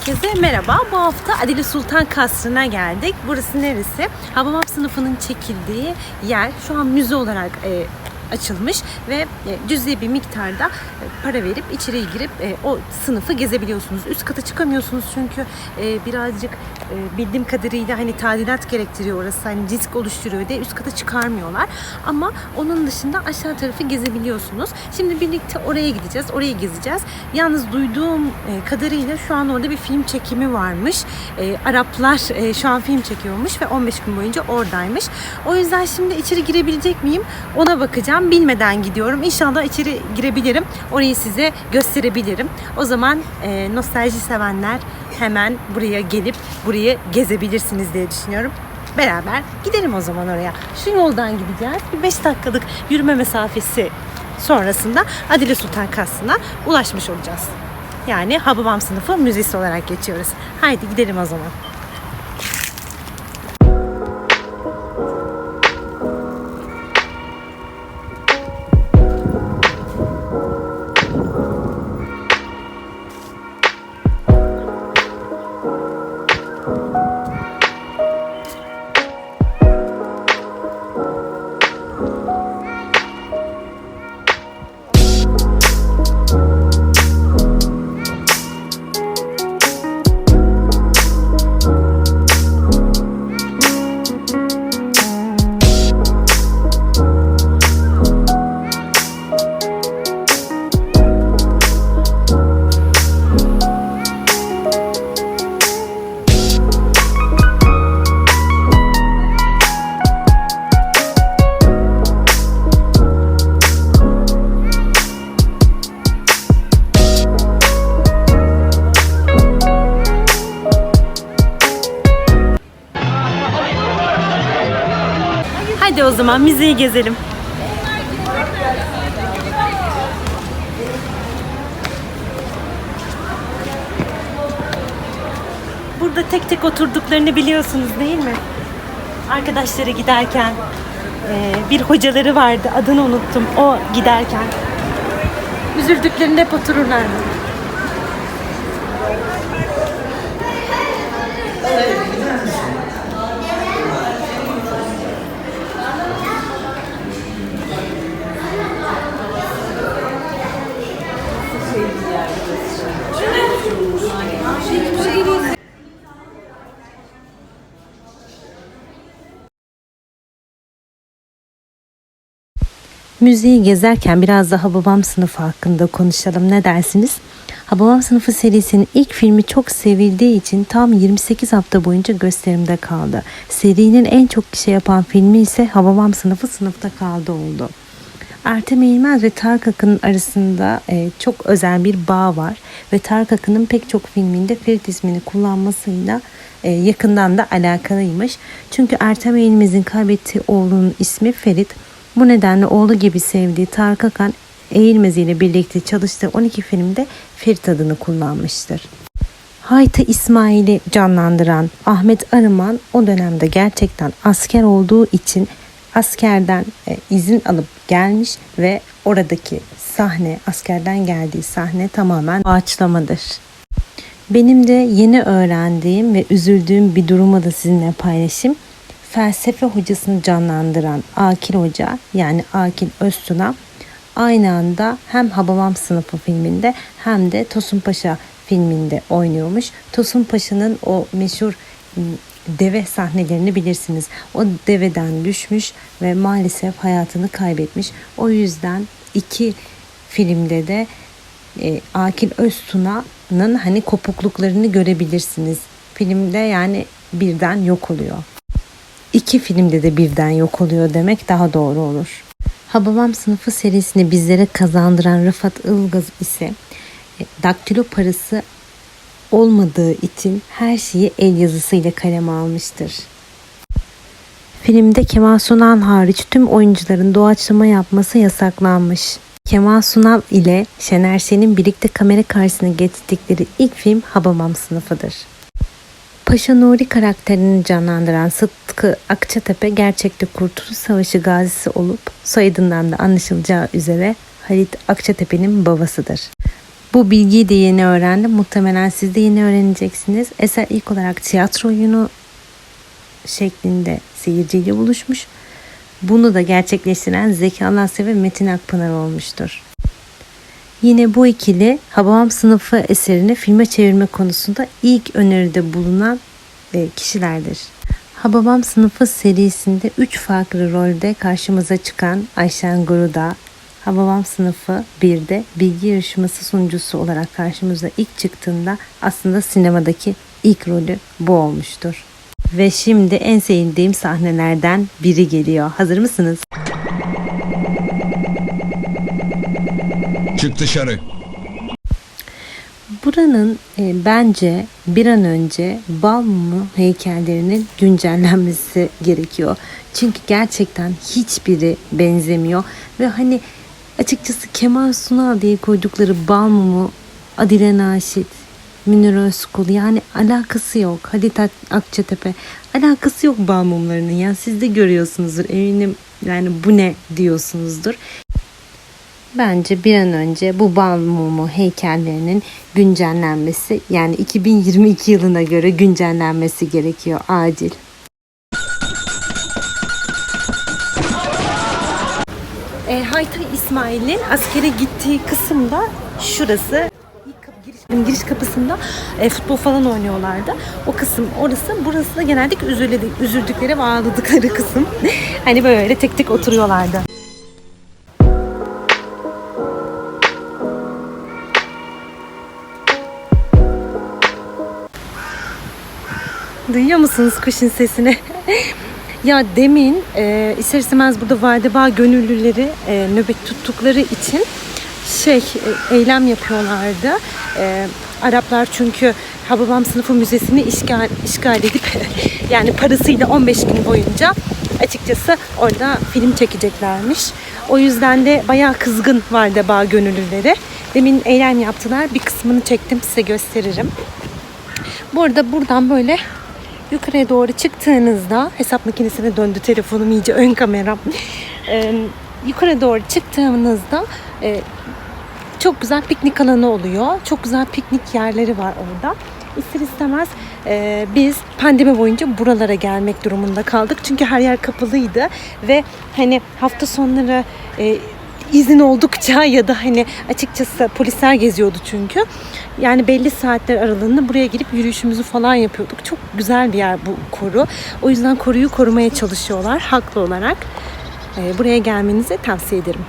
Herkese merhaba. Bu hafta Adile Sultan Kasrı'na geldik. Burası neresi? Hababam sınıfının çekildiği yer şu an müze olarak e, açılmış ve e, cüzi bir miktarda e, para verip içeriye girip e, o sınıfı gezebiliyorsunuz. Üst kata çıkamıyorsunuz çünkü birazcık bildiğim kadarıyla hani tadilat gerektiriyor orası. Hani risk oluşturuyor diye üst kata çıkarmıyorlar. Ama onun dışında aşağı tarafı gezebiliyorsunuz. Şimdi birlikte oraya gideceğiz. Orayı gezeceğiz. Yalnız duyduğum kadarıyla şu an orada bir film çekimi varmış. Araplar şu an film çekiyormuş ve 15 gün boyunca oradaymış. O yüzden şimdi içeri girebilecek miyim? Ona bakacağım. Bilmeden gidiyorum. İnşallah içeri girebilirim. Orayı size gösterebilirim. O zaman e, nostalji sevenler hemen buraya gelip burayı gezebilirsiniz diye düşünüyorum. Beraber gidelim o zaman oraya. Şu yoldan gideceğiz. Bir 5 dakikalık yürüme mesafesi sonrasında Adile Sultan Kasrı'na ulaşmış olacağız. Yani Hababam sınıfı müzesi olarak geçiyoruz. Haydi gidelim o zaman. Zaman müzeyi gezelim. Burada tek tek oturduklarını biliyorsunuz değil mi? Arkadaşları giderken eee, bir hocaları vardı adını unuttum o giderken. Üzüldüklerinde hep otururlardı. Müziği gezerken biraz daha Babam Sınıfı hakkında konuşalım. Ne dersiniz? Hababam Sınıfı serisinin ilk filmi çok sevildiği için tam 28 hafta boyunca gösterimde kaldı. Serinin en çok kişi yapan filmi ise Hababam Sınıfı sınıfta kaldı oldu. Ertem Eğilmez ve Tarık Akın'ın arasında e, çok özel bir bağ var ve Tarık Akın'ın pek çok filminde Ferit ismini kullanmasıyla e, yakından da alakalıymış. Çünkü Ertem Eğilmez'in kaybettiği oğlunun ismi Ferit. Bu nedenle oğlu gibi sevdiği Tarık Akan Eğilmez ile birlikte çalıştığı 12 filmde Ferit adını kullanmıştır. Hayta İsmail'i canlandıran Ahmet Arıman o dönemde gerçekten asker olduğu için askerden e, izin alıp gelmiş ve oradaki sahne askerden geldiği sahne tamamen ağaçlamadır. Benim de yeni öğrendiğim ve üzüldüğüm bir durumu da sizinle paylaşayım. Felsefe hocasını canlandıran Akil Hoca yani Akil Öztuna aynı anda hem Hababam sınıfı filminde hem de Tosun Paşa filminde oynuyormuş. Tosun Paşa'nın o meşhur m, deve sahnelerini bilirsiniz. O deveden düşmüş ve maalesef hayatını kaybetmiş. O yüzden iki filmde de e, Akil Öztuna'nın hani kopukluklarını görebilirsiniz. Filmde yani birden yok oluyor. İki filmde de birden yok oluyor demek daha doğru olur. Hababam sınıfı serisini bizlere kazandıran Rıfat Ilgaz ise e, daktilo parası olmadığı için her şeyi el yazısıyla kaleme almıştır. Filmde Kemal Sunal hariç tüm oyuncuların doğaçlama yapması yasaklanmış. Kemal Sunal ile Şener Şen'in birlikte kamera karşısına getirdikleri ilk film Hababam sınıfıdır. Paşa Nuri karakterini canlandıran Sıtkı Akçatepe gerçekte Kurtuluş Savaşı gazisi olup soyadından da anlaşılacağı üzere Halit Akçatepe'nin babasıdır. Bu bilgiyi de yeni öğrendim. Muhtemelen siz de yeni öğreneceksiniz. Eser ilk olarak tiyatro oyunu şeklinde seyirciyle buluşmuş. Bunu da gerçekleştiren Zeki Alasya ve Metin Akpınar olmuştur. Yine bu ikili Hababam sınıfı eserini filme çevirme konusunda ilk öneride bulunan e, kişilerdir. Hababam sınıfı serisinde 3 farklı rolde karşımıza çıkan Ayşen Guruda, Hababam sınıfı 1'de bilgi yarışması sunucusu olarak karşımıza ilk çıktığında aslında sinemadaki ilk rolü bu olmuştur. Ve şimdi en sevdiğim sahnelerden biri geliyor. Hazır mısınız? Çık dışarı. Buranın e, bence bir an önce Balmumu heykellerinin güncellenmesi gerekiyor. Çünkü gerçekten hiçbiri benzemiyor ve hani açıkçası Kemal Sunal diye koydukları Balmumu, Adile Naşit, Münir Özkul yani alakası yok. Halit Ak- Akçatepe alakası yok Balmumlarının ya siz de görüyorsunuzdur eminim yani bu ne diyorsunuzdur. Bence bir an önce bu bal mumu heykellerinin güncellenmesi yani 2022 yılına göre güncellenmesi gerekiyor acil. E, Haytay İsmail'in askere gittiği kısımda şurası giriş kapısında e, futbol falan oynuyorlardı. O kısım orası. Burası da genellikle üzüldük, üzüldükleri ve ağladıkları kısım. hani böyle tek tek oturuyorlardı. Duyuyor musunuz kuşun sesini? ya demin e, ister istemez burada Vadebağ gönüllüleri e, nöbet tuttukları için şey e, eylem yapıyorlardı. E, Araplar çünkü Hababam Sınıfı Müzesi'ni işgal, işgal edip yani parasıyla 15 gün boyunca açıkçası orada film çekeceklermiş. O yüzden de bayağı kızgın Vadebağ gönüllüleri. Demin eylem yaptılar. Bir kısmını çektim size gösteririm. Bu arada buradan böyle yukarıya doğru çıktığınızda hesap makinesine döndü telefonum iyice ön kameram. Ee, yukarı doğru çıktığınızda e, çok güzel piknik alanı oluyor. Çok güzel piknik yerleri var orada. İster istemez e, biz pandemi boyunca buralara gelmek durumunda kaldık. Çünkü her yer kapalıydı ve hani hafta sonları e, izin oldukça ya da hani açıkçası polisler geziyordu çünkü. Yani belli saatler aralığında buraya gelip yürüyüşümüzü falan yapıyorduk. Çok güzel bir yer bu koru. O yüzden koruyu korumaya çalışıyorlar haklı olarak. Ee, buraya gelmenizi tavsiye ederim.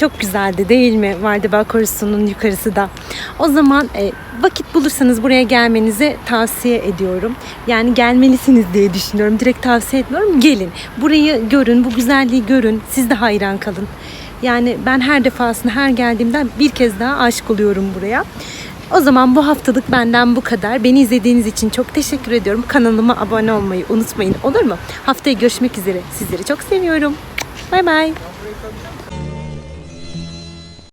Çok güzeldi değil mi Vardebağ Korusu'nun yukarısı da. O zaman e, vakit bulursanız buraya gelmenizi tavsiye ediyorum. Yani gelmelisiniz diye düşünüyorum. Direkt tavsiye etmiyorum. Gelin. Burayı görün, bu güzelliği görün. Siz de hayran kalın. Yani ben her defasında her geldiğimde bir kez daha aşık oluyorum buraya. O zaman bu haftalık benden bu kadar. Beni izlediğiniz için çok teşekkür ediyorum. Kanalıma abone olmayı unutmayın olur mu? Haftaya görüşmek üzere. Sizleri çok seviyorum. Bay bay.